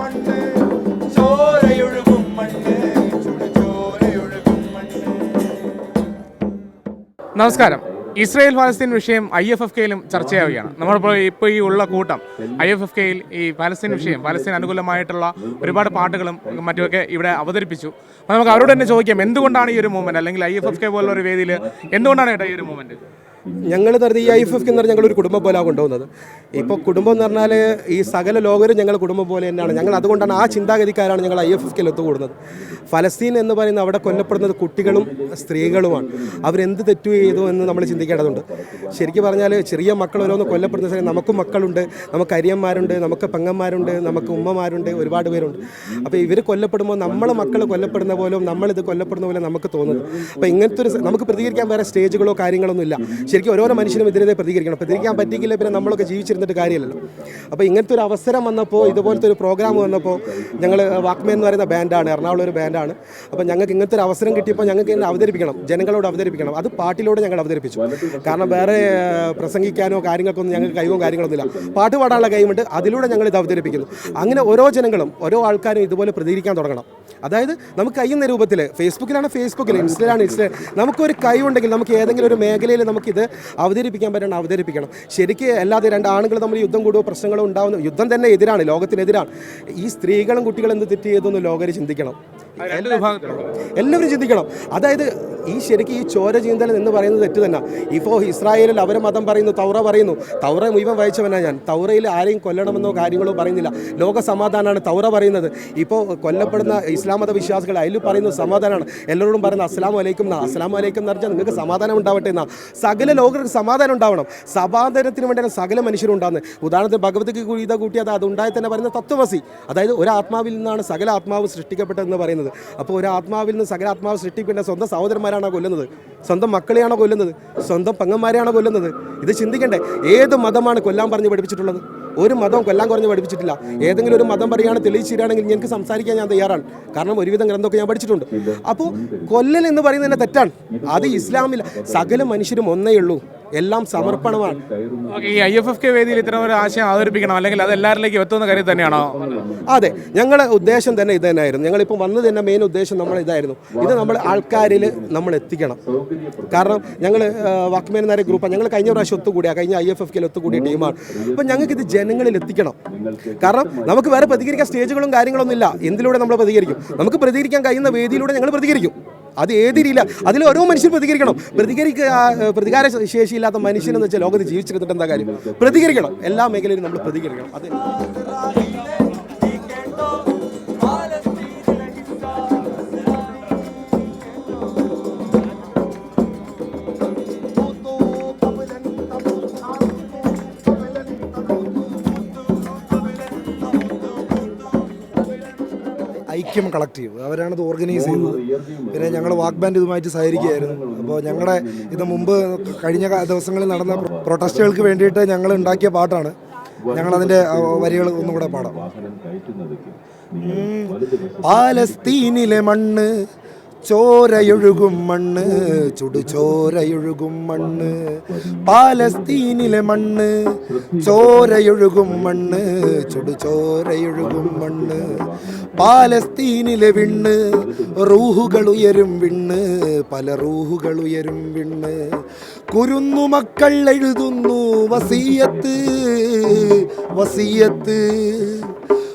മണ്ണ്. മണ്ണ്. മണ്ണ്. നമസ്കാരം. ഇസ്രായേൽ ഫലസ്തീൻ വിഷയം ഐ എഫ് എഫ് കെയിലും ചർച്ചയാവുകയാണ്. നമ്മളിപ്പോൾ ഇപ്പോൾ ഈ ഉള്ള കൂട്ടം ഐ എഫ് എഫ് കെയിൽ ഈ ഫലസ്തീൻ വിഷയം ഫലസ്തീൻ അനുകൂലമായിട്ടുള്ള ഒരുപാട് പാട്ടുകളും മറ്റുമൊക്കെ ഇവിടെ അവതരിപ്പിച്ചു. അപ്പോൾ നമുക്ക് അവരോട് തന്നെ ചോദിക്കാം എന്തുകൊണ്ടാണ് ഈ ഒരു മൂവ്മെന്റ് അല്ലെങ്കിൽ ഐ എഫ് എഫ് കെ പോലുള്ള ഒരു വേദിയിൽ എന്തുകൊണ്ടാണ് കേട്ടോ ഈ ഒരു മൂവ്മെന്റ് ഞങ്ങൾ നടത്തി ഈ ഐ എഫ് എഫ് എന്ന് പറഞ്ഞാൽ ഞങ്ങളൊരു കുടുംബം പോലെയാണ് കൊണ്ടുപോകുന്നത്. ഇപ്പോൾ കുടുംബം എന്ന് പറഞ്ഞാൽ ഈ സകല ലോകരും ഞങ്ങൾ കുടുംബം പോലെ തന്നെയാണ്. ഞങ്ങൾ അതുകൊണ്ടാണ് ആ ചിന്താഗതിക്കാരാണ് ഞങ്ങൾ ഐ എഫ് എഫ് കെയിൽ ഒത്തുകൂടുന്നത് ഫലസ്തീൻ എന്ന് പറയുന്ന അവിടെ കൊല്ലപ്പെടുന്നത് കുട്ടികളും സ്ത്രീകളുമാണ്. അവരെന്ത് തെറ്റു ചെയ്തു എന്ന് നമ്മൾ ചിന്തിക്കേണ്ടതുണ്ട്. ശരിക്കും പറഞ്ഞാൽ ചെറിയ മക്കൾ ഓരോന്ന് കൊല്ലപ്പെടുന്ന സമയം നമുക്കും മക്കളുണ്ട് നമുക്ക് അരിയന്മാരുണ്ട് നമുക്ക് പെങ്ങന്മാരുണ്ട് നമുക്ക് ഉമ്മമാരുണ്ട് ഒരുപാട് പേരുണ്ട്. അപ്പോൾ ഇവർ കൊല്ലപ്പെടുമ്പോൾ നമ്മളെ മക്കൾ കൊല്ലപ്പെടുന്ന പോലും നമ്മളിത് കൊല്ലപ്പെടുന്ന പോലെ നമുക്ക് തോന്നുന്നു. അപ്പോൾ ഇങ്ങനത്തെ ഒരു നമുക്ക് പ്രതികരിക്കാൻ വേറെ സ്റ്റേജുകളോ കാര്യങ്ങളൊന്നും ഇല്ല ശരിക്കും ഓരോരോ മനുഷ്യനും ഇതിനെതിരെ പ്രതികരിക്കണം. പ്രതികരിക്കാൻ പറ്റിയില്ല പിന്നെ നമ്മളൊക്കെ ജീവിച്ചിരുന്നിട്ട് കാര്യമില്ലല്ലോ. അപ്പോൾ ഇങ്ങനത്തെ ഒരു അവസരം വന്നപ്പോൾ ഇതുപോലത്തെ ഒരു പ്രോഗ്രാം വന്നപ്പോൾ ഞങ്ങൾ വാക്മേ എന്ന് പറയുന്ന ബാൻഡാണ് എറണാകുളം ഒരു ബാൻഡാണ് അപ്പോൾ ഞങ്ങൾക്ക് ഇങ്ങനത്തെ ഒരു അവസരം കിട്ടിയപ്പോൾ ഞങ്ങൾക്ക് ഇങ്ങനെ അവതരിപ്പിക്കണം ജനങ്ങളോട് അവതരിപ്പിക്കണം. അത് പാട്ടിലൂടെ ഞങ്ങൾ അവതരിപ്പിച്ചു. കാരണം വേറെ പ്രസംഗിക്കാനോ കാര്യങ്ങൾക്കൊന്നും ഞങ്ങൾക്ക് കഴിവോ കാര്യങ്ങളൊന്നുമില്ല പാട്ട് പാടാനുള്ള കഴിവുണ്ട് അതിലൂടെ ഞങ്ങൾ ഇത് അവതരിപ്പിക്കുന്നു. അങ്ങനെ ഓരോ ജനങ്ങളും ഓരോ ആൾക്കാരും ഇതുപോലെ പ്രതികരിക്കാൻ തുടങ്ങണം. അതായത് നമുക്ക് കഴിയുന്ന രൂപത്തിൽ ഫേസ്ബുക്കിലാണ് ഫേസ്ബുക്കിൽ ഇൻസ്റ്റയിലാണ് ഇൻസ്റ്റ നമുക്കൊരു ഉണ്ടെങ്കിൽ നമുക്ക് ഏതെങ്കിലും ഒരു മേഖലയിൽ നമുക്കിത് അവതരിപ്പിക്കാൻ പറ്റണം അവതരിപ്പിക്കണം. ശരിക്ക് അല്ലാതെ രണ്ട് ആണുങ്ങൾ തമ്മിൽ യുദ്ധം കൂടുകയോ പ്രശ്നങ്ങളോ ഉണ്ടാവുന്നു യുദ്ധം തന്നെ എതിരാണ് ലോകത്തിനെതിരാണ്. ഈ സ്ത്രീകളും കുട്ടികളും എന്ത് തെറ്റ് ചെയ്തെന്ന് ലോകരെ ചിന്തിക്കണം. എല്ലാവരും ചിന്തിക്കണം. അതായത് ഈ ശരിക്കും ഈ ചോര ചീന്തൽ എന്ന് പറയുന്നത് തെറ്റ് തന്നെ. ഇപ്പോൾ ഇസ്രായേലിൽ അവർ മതം പറയുന്നു തൗറ പറയുന്നു. തൗറ മുഴുവൻ വായിച്ചവനാണ് ഞാൻ. തൗറയിൽ ആരെയും കൊല്ലണമെന്നോ കാര്യങ്ങളോ പറയുന്നില്ല. ലോക സമാധാനമാണ് തൗറ പറയുന്നത്. ഇപ്പോൾ കൊല്ലപ്പെടുന്ന ഇസ്ലാം മത വിശ്വാസികൾ അതിൽ പറയുന്നത് സമാധാനമാണ് എല്ലാവരോടും പറയുന്നത് അസ്ലാം വലൈക്കും എന്നാ അസ്ലാം വലൈക്കും എന്ന് പറഞ്ഞാൽ നിങ്ങൾക്ക് സമാധാനം ഉണ്ടാവട്ടെ എന്നാ. സകല ലോകർക്ക് സമാധാനം ഉണ്ടാവണം. സമാധാനത്തിന് വേണ്ടിയാണ് സകല മനുഷ്യരും ഉണ്ടാകുന്നത് ഉദാഹരണത്തിന് ഭഗവതിക്ക് ഗീത കൂട്ടി അത് അതുണ്ടായി തന്നെ പറയുന്ന തത്വമസി. അതായത് ഒരു ആത്മാവിൽ നിന്നാണ് സകല ആത്മാവ് സൃഷ്ടിക്കപ്പെട്ടതെന്ന് പറയുന്നത്. അപ്പോൾ ഒരു ആത്മാവിൽ നിന്ന് സകല ആത്മാവ് സൃഷ്ടിക്കേണ്ട സ്വന്തം സഹോദരന്മാരാണോ കൊല്ലുന്നത്? സ്വന്തം മക്കളെയാണോ കൊല്ലുന്നത്? സ്വന്തം പെങ്ങന്മാരെയാണോ കൊല്ലുന്നത്? ഇത് ചിന്തിക്കണ്ടേ. ഏത് മതമാണ് കൊല്ലാൻ പറഞ്ഞ് പഠിപ്പിച്ചിട്ടുള്ളത്? ഒരു മതം കൊല്ലാൻ കുറഞ്ഞ് പഠിപ്പിച്ചിട്ടില്ല. ഏതെങ്കിലും ഒരു മതം പറയുകയാണ് തെളിയിച്ചിരാണെങ്കിൽ എനിക്ക് സംസാരിക്കാൻ ഞാൻ തയ്യാറാണ്. കാരണം ഒരുവിധം ഗ്രന്ഥമൊക്കെ ഞാൻ പഠിച്ചിട്ടുണ്ട്. അപ്പോൾ കൊല്ലൽ എന്ന് പറയുന്നത് തന്നെ തെറ്റാണ്. അത് ഇസ്ലാമിൽ സകല മനുഷ്യരും ഒന്നേ ഉള്ളൂ. എല്ലാം സമർപ്പണമാണ്. ഈ ഐ എഫ് എഫ് കെ വേദിയിൽ ഇത്തരം ഒരു ആശയം അവതരിപ്പിക്കണം. അല്ലെങ്കിൽ അത് എല്ലാവരിലേക്കും എത്തുന്ന കാര്യം തന്നെയാണോ? അതെ ഞങ്ങളുടെ ഉദ്ദേശം തന്നെ ഇത് തന്നെയായിരുന്നു. ഞങ്ങളിപ്പോൾ വന്നത് തന്നെ മെയിൻ ഉദ്ദേശം നമ്മൾ ഇതായിരുന്നു. ഇത് നമ്മൾ ആൾക്കാരിൽ നമ്മൾ എത്തിക്കണം. കാരണം ഞങ്ങൾ വാക്മേൻ നേരെ ഗ്രൂപ്പാണ് ഞങ്ങൾ കഴിഞ്ഞ പ്രാവശ്യം ഒത്തുകൂടിയാണ് കഴിഞ്ഞ ഐ എഫ് എഫ് കെയിൽ ഒത്തുകൂടിയ ടീമാണ്. അപ്പം ഞങ്ങൾക്ക് ഇത് ജനങ്ങളിൽ എത്തിക്കണം. കാരണം നമുക്ക് വേറെ പ്രതികരിക്കാൻ സ്റ്റേജുകളും കാര്യങ്ങളൊന്നും ഇല്ല. എന്തിലൂടെ നമ്മൾ പ്രതികരിക്കും? നമുക്ക് പ്രതികരിക്കാൻ കഴിയുന്ന വേദിയിലൂടെ ഞങ്ങൾ പ്രതികരിക്കും. അത് ഏത് രീതിയില്ല അതിൽ ഓരോ മനുഷ്യർ പ്രതികരിക്കണം. പ്രതികരിക്കുക പ്രതികാര ശേഷിയില്ലാത്ത മനുഷ്യനെന്ന് വെച്ചാൽ ലോകത്ത് ജീവിച്ചിരുന്നിട്ട് എന്താ കാര്യം? പ്രതികരിക്കണം. എല്ലാ മേഖലയിലും നമ്മൾ പ്രതികരിക്കണം. അത് ഐക്യം കളക്റ്റീവ് ഇത് ഓർഗനൈസ് ചെയ്യുന്നത്. പിന്നെ ഞങ്ങൾ വാക്ക് ബാൻഡ് ഇതുമായിട്ട് സഹകരിക്കുകയായിരുന്നു. അപ്പോൾ ഞങ്ങളുടെ ഇത് മുമ്പ് കഴിഞ്ഞ ദിവസങ്ങളിൽ നടന്ന പ്രൊട്ടസ്റ്റുകൾക്ക് വേണ്ടിയിട്ട് ഞങ്ങൾ ഉണ്ടാക്കിയ പാട്ടാണ്. ഞങ്ങളതിന്റെ അതിന്റെ വരികൾ ഒന്നുകൂടെ പാടാം. പാലസ്തീനിലെ മണ്ണ് ചോരയൊഴുകും മണ്ണ് ചുടു ചുടുചോരയൊഴുകും മണ്ണ്. പാലസ്തീനിലെ മണ്ണ് ചോരയൊഴുകും മണ്ണ് ചുടു ചുടുചോരയൊഴുകും മണ്ണ്. പാലസ്തീനിലെ വിണ്ണ് റൂഹുകൾ ഉയരും വിണ്ണ് പല റൂഹുകൾ ഉയരും വിണ്ണ്. കുരുന്നു മക്കൾ എഴുതുന്നു വസീയത്ത് വസീയത്ത്.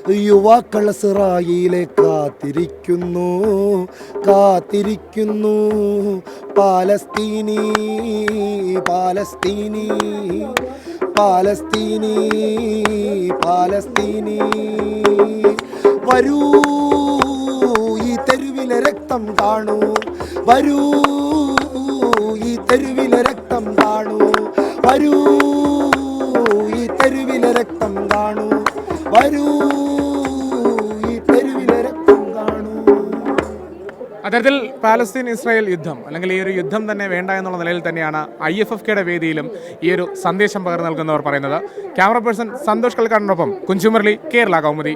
യുവാക്കൾ സിറായിലെ കാത്തിരിക്കുന്നു കാത്തിരിക്കുന്നു. പാലസ്തീനി പാലസ്തീനി പാലസ്തീനി പാലസ്തീനി. വരൂ ഈ തെരുവിലെ രക്തം കാണൂ. വരൂ ഈ തെരുവിലെ രക്തം കാണൂ. വരൂ ഈ തെരുവിലെ രക്തം കാണൂ. വരൂ അത്തരത്തിൽ പാലസ്തീൻ ഇസ്രായേൽ യുദ്ധം അല്ലെങ്കിൽ ഈ ഒരു യുദ്ധം തന്നെ വേണ്ട എന്നുള്ള നിലയിൽ തന്നെയാണ് ഐ എഫ് എഫ് കെയുടെ വേദിയിലും ഈ ഒരു സന്ദേശം പകർന്നു നൽകുന്നവർ പറയുന്നത്. ക്യാമറ പേഴ്സൺ സന്തോഷ് കൽക്കാടിനൊപ്പം കുഞ്ചുമുരളി കേരള കൗമുദി.